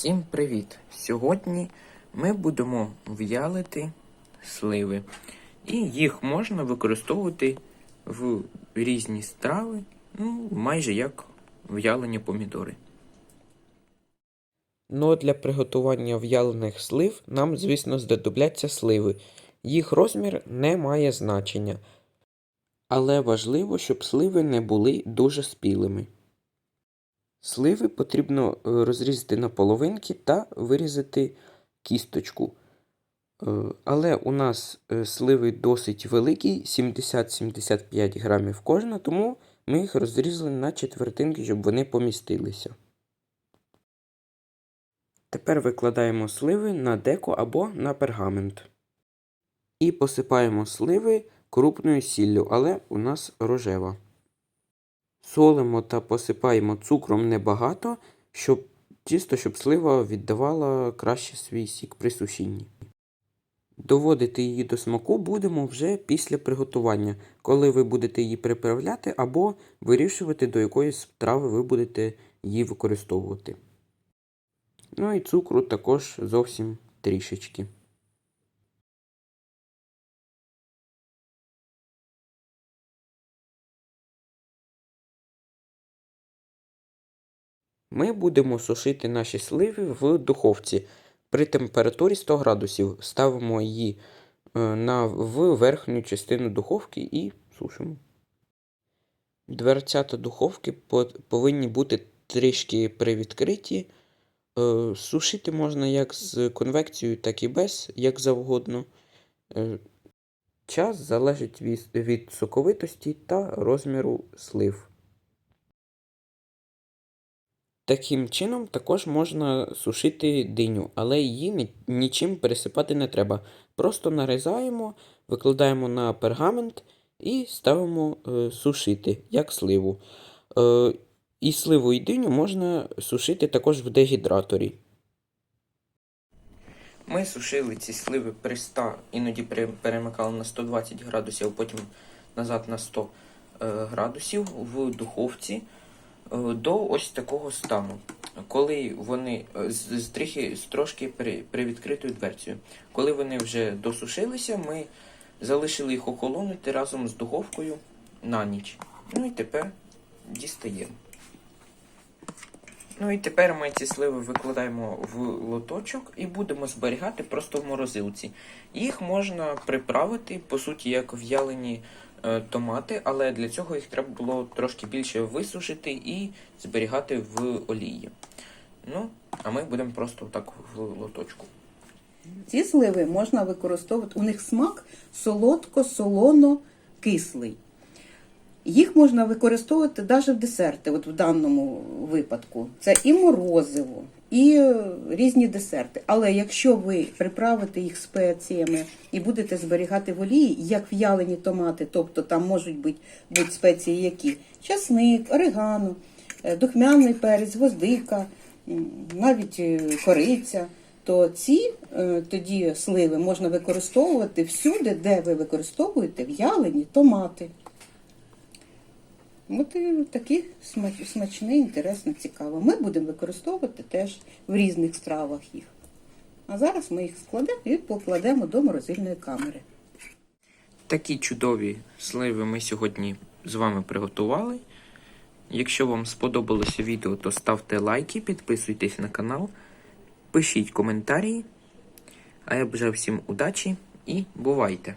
Всім привіт! Сьогодні ми будемо в'ялити сливи. І їх можна використовувати в різні страви, ну, майже як в'ялені помідори. Ну, а для приготування в'ялених слив нам, звісно, знадобляться сливи. Їх розмір не має значення. Але важливо, щоб сливи не були дуже спілими. Сливи потрібно е, розрізати на половинки та вирізати кісточку. Е, Але у нас е, сливи досить великі, 70-75 грамів кожна, тому ми їх розрізали на четвертинки, щоб вони помістилися. Тепер викладаємо сливи на деко або на пергамент. І посипаємо сливи крупною сіллю, але у нас рожева. Солимо та посипаємо цукром небагато, щоб чисто, щоб слива віддавала краще свій сік при сушінні. Доводити її до смаку будемо вже після приготування, коли ви будете її приправляти або вирішувати, до якої страви ви будете її використовувати. Ну і цукру також зовсім трішечки. Ми будемо сушити наші сливи в духовці при температурі 100 градусів. Ставимо її е, на, в верхню частину духовки і сушимо. Дверцята духовки по- повинні бути трішки привідкриті. Е, Сушити можна як з конвекцією, так і без, як завгодно. Е, Час залежить від соковитості та розміру слив. Таким чином також можна сушити диню, але її нічим пересипати не треба. Просто нарізаємо, викладаємо на пергамент і ставимо е, сушити, як сливу. Е, і сливу і диню можна сушити також в дегідраторі. Ми сушили ці сливи при 100, іноді перемикали на 120 градусів, а потім назад на 100 е, градусів в духовці до ось такого стану. Коли вони е, з, з, трохи, з трошки при, привідкритою дверцею. Коли вони вже досушилися, ми залишили їх охолонути разом з духовкою на ніч. Ну і тепер дістаємо. Ну і тепер ми ці сливи викладаємо в лоточок і будемо зберігати просто в морозилці. Їх можна приправити, по суті, як в'ялені е, томати, але для цього їх треба було трошки більше висушити і зберігати в олії. Ну, а ми будемо просто так в лоточку. Ці сливи можна використовувати, у них смак солодко-солоно-кислий. Їх можна використовувати навіть в десерти, от в даному випадку. Це і морозиво, і е, різні десерти. Але якщо ви приправите їх спеціями і будете зберігати в олії, як в'ялені томати, тобто там можуть бути, бути спеції які часник, орегано, е, духмяний перець, гвоздика, навіть е, кориця, то ці тоді сливи можна використовувати всюди, де ви використовуєте в'ялені томати. От і такі смач- смачні, інтересно, цікаво. Ми будемо використовувати теж в різних стравах їх. А зараз ми їх складемо і покладемо до морозильної камери. Такі чудові сливи ми сьогодні з вами приготували. Якщо вам сподобалося відео, то ставте лайки, підписуйтесь на канал, пишіть коментарі. А я бажаю всім удачі і бувайте!